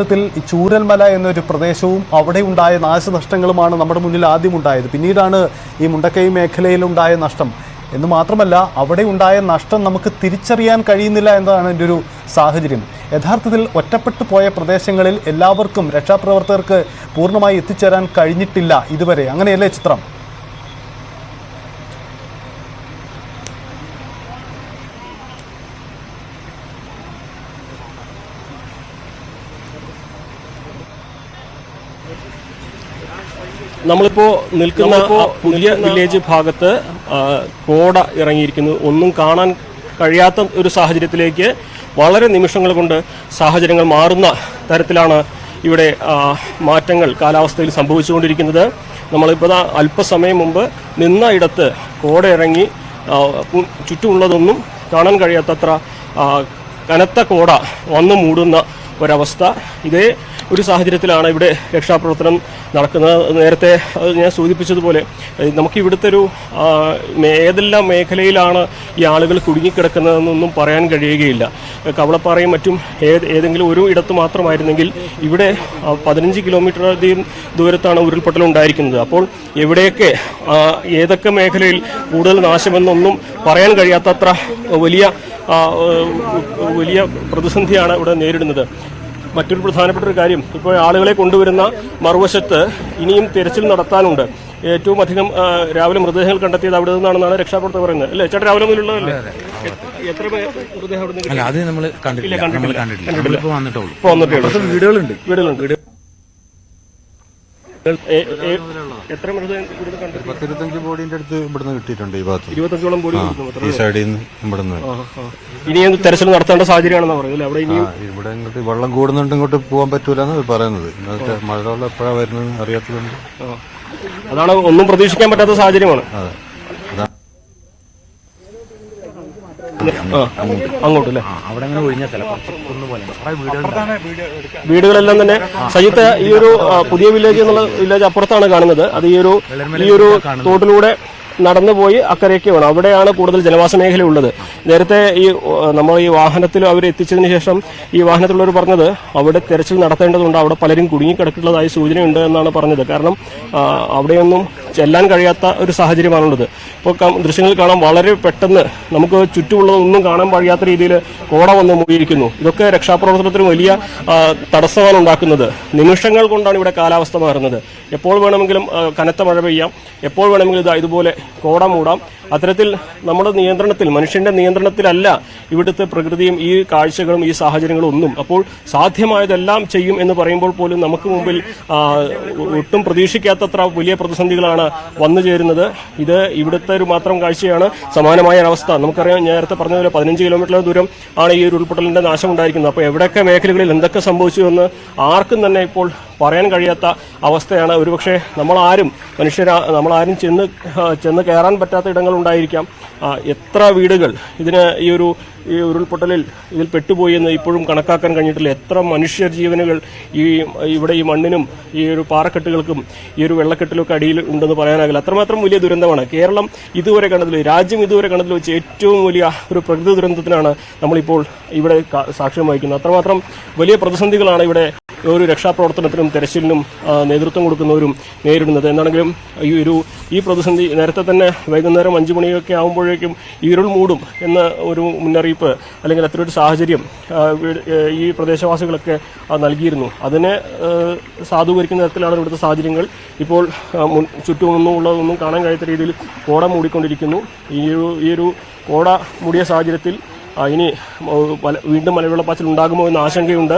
യഥാർത്ഥത്തിൽ ചൂരൽമല എന്നൊരു പ്രദേശവും അവിടെ ഉണ്ടായ നാശനഷ്ടങ്ങളുമാണ് നമ്മുടെ മുന്നിൽ ആദ്യം ഉണ്ടായത്. പിന്നീടാണ് ഈ മുണ്ടക്കൈ മേഖലയിലുണ്ടായ നഷ്ടം. എന്ന് മാത്രമല്ല അവിടെ ഉണ്ടായ നഷ്ടം നമുക്ക് തിരിച്ചറിയാൻ കഴിയുന്നില്ല എന്നതാണ് എന്റെ ഒരു സാഹചര്യം. യഥാർത്ഥത്തിൽ ഒറ്റപ്പെട്ടു പോയ പ്രദേശങ്ങളിൽ എല്ലാവർക്കും രക്ഷാപ്രവർത്തകർക്ക് പൂർണമായി എത്തിച്ചേരാൻ കഴിഞ്ഞിട്ടില്ല ഇതുവരെ. അങ്ങനെയല്ലേ ചിത്രം? നമ്മളിപ്പോ നിൽക്കുന്ന പുതിയ വില്ലേജ് ഭാഗത്ത് കോട ഇറങ്ങിയിരിക്കുന്നു. ഒന്നും കാണാൻ കഴിയാത്ത ഒരു സാഹചര്യത്തിലേക്ക് വളരെ നിമിഷങ്ങൾ കൊണ്ട് സാഹചര്യങ്ങൾ മാറുന്ന തരത്തിലാണ് ഇവിടെ മാറ്റങ്ങൾ കാലാവസ്ഥയിൽ സംഭവിച്ചുകൊണ്ടിരിക്കുന്നത്. നമ്മളിപ്പോൾ അല്പസമയം മുമ്പ് നിന്ന ഇടത്ത് കോട ഇറങ്ങി ചുറ്റുമുള്ളതൊന്നും കാണാൻ കഴിയാത്തത്ര കനത്ത കോട വന്നു മൂടുന്ന ഒരവസ്ഥ. ഇതേ ഒരു സാഹചര്യത്തിലാണ് ഇവിടെ രക്ഷാപ്രവർത്തനം നടക്കുന്നത്. നേരത്തെ ഞാൻ സൂചിപ്പിച്ചതുപോലെ നമുക്ക് ഇവിടുത്തെ ഒരു ഏതെല്ലാം മേഖലയിലാണ് ഈ ആളുകൾ കുടുങ്ങിക്കിടക്കുന്നതെന്നൊന്നും പറയാൻ കഴിയുകയില്ല. കവളപ്പാറയും മറ്റും ഏത് ഏതെങ്കിലും ഒരു ഇടത്ത് മാത്രമായിരുന്നെങ്കിൽ ഇവിടെ പതിനഞ്ച് കിലോമീറ്റർ അധികം ദൂരത്താണ് ഉരുൾപൊട്ടൽ ഉണ്ടായിരിക്കുന്നത്. അപ്പോൾ എവിടെയൊക്കെ ഏതൊക്കെ മേഖലയിൽ കൂടുതൽ നാശമെന്നൊന്നും പറയാൻ കഴിയാത്തത്ര വലിയ വലിയ പ്രതിസന്ധിയാണ് ഇവിടെ നേരിടുന്നത്. മറ്റൊരു പ്രധാനപ്പെട്ട ഒരു കാര്യം. ഇപ്പോൾ ആളുകളെ കൊണ്ടുവരുന്ന മറുവശത്ത് ഇനിയും തിരച്ചിൽ നടത്താനുണ്ട്. ഏറ്റവും അധികം രാവിലെ മൃതദേഹങ്ങൾ കണ്ടെത്തിയത് അവിടെ നിന്നാണെന്നാണ് രക്ഷാപ്രവർത്തകർ പറയുന്നത്. അല്ലേ? ചേട്ടൻ രാവിലെ മുതലുള്ളതല്ലേ എത്ര മൃതദേഹം അവിടെ നിന്ന് അല്ല അത് നമ്മൾ കണ്ടിട്ടില്ല. നമ്മൾ കണ്ടിട്ടില്ല. നമ്മളിപ്പോ വന്നിട്ടുള്ളൂ. ഇപ്പോൾ വന്നിട്ടേ ഉള്ളൂ വീടുകളുണ്ട്. വീടുകളുണ്ട്. എത്ര മൃതദേഹം പത്തിരുപത്തഞ്ച് ബോഡിന്റെ അടുത്ത് ഇവിടുന്ന് കിട്ടിയിട്ടുണ്ട് ഈ ഭാഗത്ത്. ഇരുപത്തഞ്ചോളം ബോഡി ഈ സൈഡിൽ നിന്ന് ഇവിടുന്ന്. ഇനിയും തെരച്ചിൽ നടത്തേണ്ട സാഹചര്യമാണെന്ന് പറയുന്നത് അവിടെ ഇനിയും ഇവിടെ ഇങ്ങോട്ട് വെള്ളം കൂടുന്നുണ്ട് ഇങ്ങോട്ട് പോകാൻ പറ്റൂലെന്ന് പറയുന്നത്. ഇന്നത്തെ മഴവെള്ളം എപ്പോഴാണ് വരുന്നത് അറിയാത്തതുകൊണ്ട്. അതാണ് ഒന്നും പ്രതീക്ഷിക്കാൻ പറ്റാത്ത സാഹചര്യമാണ്. അതാ ആ, അങ്ങോട്ട് അല്ലേ അവിടെ അങ്ങനെ ഒഴിഞ്ഞ വീടുകളെല്ലാം തന്നെ സജിത്ത് ഈ ഒരു പുതിയ വില്ലേജ് എന്നുള്ള വില്ലേജ് അപ്പുറത്താണ് കാണുന്നത്. അത് ഈ ഒരു ഈ ഒരു തോട്ടിലൂടെ നടന്നു പോയി അക്കരയ്ക്ക് വേണം. അവിടെയാണ് കൂടുതൽ ജനവാസ മേഖല ഉള്ളത്. നേരത്തെ ഈ നമ്മൾ ഈ വാഹനത്തിൽ അവർ എത്തിച്ചതിന് ശേഷം ഈ വാഹനത്തിലുള്ളവർ പറഞ്ഞത് അവിടെ തെരച്ചിൽ നടത്തേണ്ടതുണ്ട് അവിടെ പലരും കുടുങ്ങിക്കിടക്കുന്നതായി സൂചനയുണ്ട് എന്നാണ് പറഞ്ഞത്. കാരണം അവിടെയൊന്നും ചെല്ലാൻ കഴിയാത്ത ഒരു സാഹചര്യമാണുള്ളത്. ഇപ്പോൾ ദൃശ്യങ്ങളിൽ കാണാൻ വളരെ പെട്ടെന്ന് നമുക്ക് ചുറ്റുമുള്ളതൊന്നും കാണാൻ കഴിയാത്ത രീതിയിൽ കോട വന്ന് മൂടിയിരിക്കുന്നു ഇതൊക്കെ രക്ഷാപ്രവർത്തനത്തിന് വലിയ തടസ്സമാണ് ഉണ്ടാക്കുന്നത്. നിമിഷങ്ങൾ കൊണ്ടാണ് ഇവിടെ കാലാവസ്ഥ മാറുന്നത്. എപ്പോൾ വേണമെങ്കിലും കനത്ത മഴ പെയ്യാം. എപ്പോൾ വേണമെങ്കിലും ഇതാ ഇതുപോലെ കോട മൂടാം. അത്തരത്തിൽ നമ്മുടെ നിയന്ത്രണത്തിൽ മനുഷ്യന്റെ നിയന്ത്രണത്തിലല്ല ഇവിടുത്തെ പ്രകൃതിയും ഈ കാഴ്ചകളും ഈ സാഹചര്യങ്ങളും ഒന്നും. അപ്പോൾ സാധ്യമായതെല്ലാം ചെയ്യും എന്ന് പറയുമ്പോൾ പോലും നമുക്ക് മുമ്പിൽ ഒട്ടും പ്രതീക്ഷിക്കാത്തത്ര വലിയ പ്രതിസന്ധികളാണ് വന്നു ചേരുന്നത്. ഇത് ഇവിടുത്തെ ഒരു മാത്രം കാഴ്ചയാണ്. സമാനമായ അവസ്ഥ. നമുക്കറിയാം നേരത്തെ പറഞ്ഞതുപോലെ പതിനഞ്ച് കിലോമീറ്റർ ദൂരം ആണ് ഈ ഒരു ഉരുൾപൊട്ടലിന്റെ നാശം ഉണ്ടായിരിക്കുന്നത് അപ്പോൾ എവിടെയൊക്കെ മേഖലകളിൽ എന്തൊക്കെ സംഭവിച്ചു എന്ന് ആർക്കും തന്നെ ഇപ്പോൾ പറയാൻ കഴിയാത്ത അവസ്ഥയാണ്. ഒരുപക്ഷെ നമ്മളാരും മനുഷ്യരാ നമ്മളാരും ചെന്ന് ചെന്ന് കയറാൻ പറ്റാത്ത ഇടങ്ങൾ ഉണ്ടായിരിക്കാം. എത്ര വീടുകൾ ഇതിന് ഈ ഒരു ഈ ഉരുൾപൊട്ടലിൽ ഇതിൽ പെട്ടുപോയി എന്ന് ഇപ്പോഴും കണക്കാക്കാൻ കഴിഞ്ഞിട്ടില്ല. എത്ര മനുഷ്യ ജീവനുകൾ ഈ ഇവിടെ ഈ മണ്ണിനും ഈ ഒരു പാറക്കെട്ടുകൾക്കും ഈ ഒരു വെള്ളക്കെട്ടിലൊക്കെ അടിയിൽ ഉണ്ടെന്ന് പറയാനാകില്ല. അത്രമാത്രം വലിയ ദുരന്തമാണ്. കേരളം ഇതുവരെ കണ്ടതിൽ രാജ്യം ഇതുവരെ കണ്ടതിൽ വെച്ച് ഏറ്റവും വലിയ ഒരു പ്രകൃതി ദുരന്തത്തിനാണ് നമ്മളിപ്പോൾ ഇവിടെ സാക്ഷ്യം വഹിക്കുന്നത്. അത്രമാത്രം വലിയ പ്രതിസന്ധികളാണ് ഇവിടെ ഒരു രക്ഷാപ്രവർത്തനത്തിനും തെരച്ചിലിനും നേതൃത്വം കൊടുക്കുന്നവരും നേരിടുന്നത്. എന്താണെങ്കിലും ഈ ഒരു ഈ പ്രതിസന്ധി നേരത്തെ തന്നെ വൈകുന്നേരം അഞ്ചു മണിയൊക്കെ ആകുമ്പോഴേക്കും ഇരുൾ മൂടും എന്ന ഒരു മുന്നറിയിപ്പ് അല്ലെങ്കിൽ അത്തരൊരു സാഹചര്യം ഈ പ്രദേശവാസികളൊക്കെ നൽകിയിരുന്നു. അതിനെ സാധൂകരിക്കുന്ന തരത്തിലാണ് ഇവിടുത്തെ സാഹചര്യങ്ങൾ. ഇപ്പോൾ ആ, ചുറ്റുമൊന്നും ഉള്ളതൊന്നും കാണാൻ കഴിയാത്ത രീതിയിൽ കോട മൂടിക്കൊണ്ടിരിക്കുന്നു. ഈ ഒരു ഈ ഒരു കോട മൂടിയ സാഹചര്യത്തിൽ ഇനി വീണ്ടും മലവെള്ളപ്പാച്ചിൽ ഉണ്ടാകുമോ എന്ന ആശങ്കയുണ്ട്.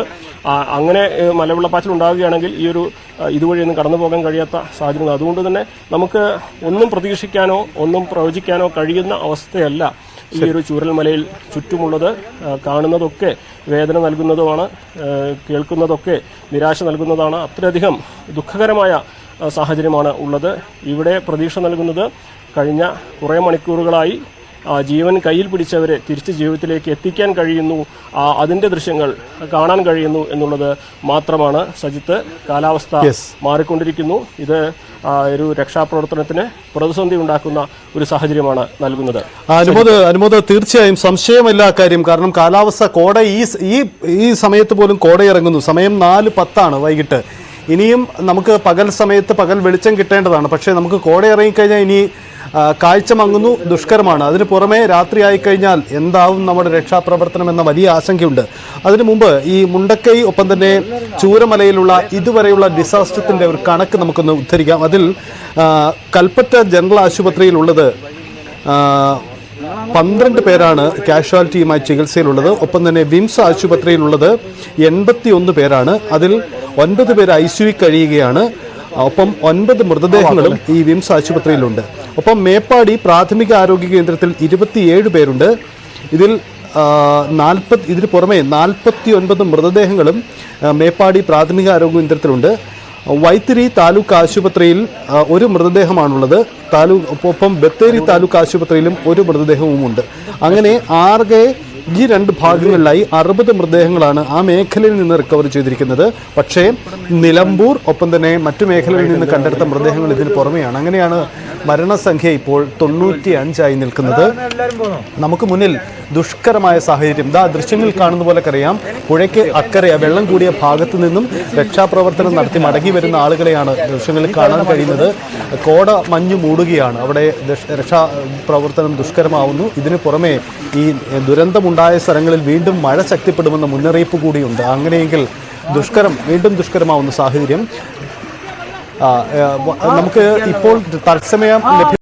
അങ്ങനെ മലവെള്ളപ്പാച്ചിൽ ഉണ്ടാകുകയാണെങ്കിൽ ഈ ഒരു ഇതുവഴി ഇതുവഴിയൊന്നും കടന്നു പോകാൻ കഴിയാത്ത സാഹചര്യങ്ങൾ. അതുകൊണ്ട് തന്നെ നമുക്ക് ഒന്നും പ്രതീക്ഷിക്കാനോ ഒന്നും പ്രവചിക്കാനോ കഴിയുന്ന അവസ്ഥയല്ല ഈ ഒരു ചൂരൽമലയിൽ ചുറ്റുമുള്ളത്. കാണുന്നതൊക്കെ വേദന നൽകുന്നതുമാണ് കേൾക്കുന്നതൊക്കെ നിരാശ നൽകുന്നതാണ്. അത്രയധികം ദുഃഖകരമായ സാഹചര്യമാണ് ഉള്ളത്. ഇവിടെ പ്രതീക്ഷ നൽകുന്നത് കഴിഞ്ഞ കുറേ മണിക്കൂറുകളായി ജീവൻ കയ്യിൽ പിടിച്ചവരെ തിരിച്ച് ജീവിതത്തിലേക്ക് എത്തിക്കാൻ കഴിയുന്നു. അതിന്റെ ദൃശ്യങ്ങൾ കാണാൻ കഴിയുന്നു എന്നുള്ളത് മാത്രമാണ് സജിത്ത് കാലാവസ്ഥ. മാറിക്കൊണ്ടിരിക്കുന്നു. ഇത് ഒരു രക്ഷാപ്രവർത്തനത്തിന് പ്രതിസന്ധി ഉണ്ടാക്കുന്ന ഒരു സാഹചര്യമാണ് നൽകുന്നത്. അനുമോദ അനുമോദ് തീർച്ചയായും സംശയമല്ല കാര്യം കാരണം കാലാവസ്ഥ കോട ഈ ഈ ഈ സമയത്ത് പോലും കോട ഇറങ്ങുന്നു സമയം നാല് പത്താണ് വൈകിട്ട്. ഇനിയും നമുക്ക് പകൽ സമയത്ത് പകൽ വെളിച്ചം കിട്ടേണ്ടതാണ്. പക്ഷേ നമുക്ക് കോട ഇറങ്ങിക്കഴിഞ്ഞാൽ ഇനി കാഴ്ച മങ്ങുന്നു ദുഷ്കരമാണ്. അതിന് പുറമെ രാത്രിയായി ആയിക്കഴിഞ്ഞാൽ എന്താവും നമ്മുടെ രക്ഷാപ്രവർത്തനം എന്ന വലിയ ആശങ്കയുണ്ട്. അതിനു മുമ്പ് ഈ മുണ്ടക്കൈ ഒപ്പം തന്നെ ചൂരമലയിലുള്ള ഇതുവരെയുള്ള ഡിസാസ്റ്ററിന്റെ ഒരു കണക്ക് നമുക്കൊന്ന് ഉദ്ധരിക്കാം. അതിൽ കൽപ്പറ്റ ജനറൽ ആശുപത്രിയിലുള്ളത് പന്ത്രണ്ട് പേരാണ് കാഷ്വാലിറ്റിയുമായി ചികിത്സയിലുള്ളത്. ഒപ്പം തന്നെ വിംസ് ആശുപത്രിയിലുള്ളത് എൺപത്തി ഒന്ന് പേരാണ്. അതിൽ ഒൻപത് പേര് ഐ കഴിയുകയാണ്. ഒപ്പം ഒൻപത് മൃതദേഹങ്ങളും ഈ വിംസ് ആശുപത്രിയിലുണ്ട്. ഒപ്പം മേപ്പാടി പ്രാഥമിക ആരോഗ്യ കേന്ദ്രത്തിൽ ഇരുപത്തിയേഴ് പേരുണ്ട്. ഇതിൽ നാൽപ്പത്തി ഇതിന് പുറമെ നാൽപ്പത്തി ഒൻപത് മൃതദേഹങ്ങളും മേപ്പാടി പ്രാഥമിക ആരോഗ്യ കേന്ദ്രത്തിലുണ്ട്. വൈത്തിരി താലൂക്ക് ആശുപത്രിയിൽ ഒരു മൃതദേഹമാണുള്ളത്. താലൂക്ക് ഒപ്പം ബത്തേരി താലൂക്ക് ആശുപത്രിയിലും ഒരു മൃതദേഹവുമുണ്ട്. അങ്ങനെ ആകെ ഈ രണ്ട് ഭാഗങ്ങളിലായി അറുപത് മൃതദേഹങ്ങളാണ് ആ മേഖലയിൽ നിന്ന് റിക്കവർ ചെയ്തിരിക്കുന്നത്. പക്ഷേ നിലമ്പൂർ ഒപ്പം തന്നെ മറ്റു മേഖലകളിൽ നിന്ന് കണ്ടെടുത്ത മൃതദേഹങ്ങൾ ഇതിന് പുറമെയാണ്. അങ്ങനെയാണ് മരണസംഖ്യ ഇപ്പോൾ തൊണ്ണൂറ്റി അഞ്ചായി നിൽക്കുന്നത് നമുക്ക് മുന്നിൽ ദുഷ്കരമായ സാഹചര്യം. ഇതാ ദൃശ്യങ്ങൾ കാണുന്ന പോലെ അറിയാം. പുഴയ്ക്ക് അക്കരെ വെള്ളം കൂടിയ ഭാഗത്തു നിന്നും രക്ഷാപ്രവർത്തനം നടത്തി മടങ്ങി വരുന്ന ആളുകളെയാണ് ദൃശ്യങ്ങളിൽ കാണാൻ കഴിയുന്നത്. കോട മഞ്ഞു മൂടുകയാണ്. അവിടെ രക്ഷാപ്രവർത്തനം ദുഷ്കരമാവുന്നു. ഇതിനു പുറമെ ഈ ദുരന്തമുണ്ടായ സ്ഥലങ്ങളിൽ വീണ്ടും മഴ ശക്തിപ്പെടുമെന്ന മുന്നറിയിപ്പ് കൂടിയുണ്ട്. അങ്ങനെയെങ്കിൽ ദുഷ്കരം വീണ്ടും ദുഷ്കരമാവുന്ന സാഹചര്യം നമുക്ക് ഇപ്പോൾ തത്സമയം ലഭ്യ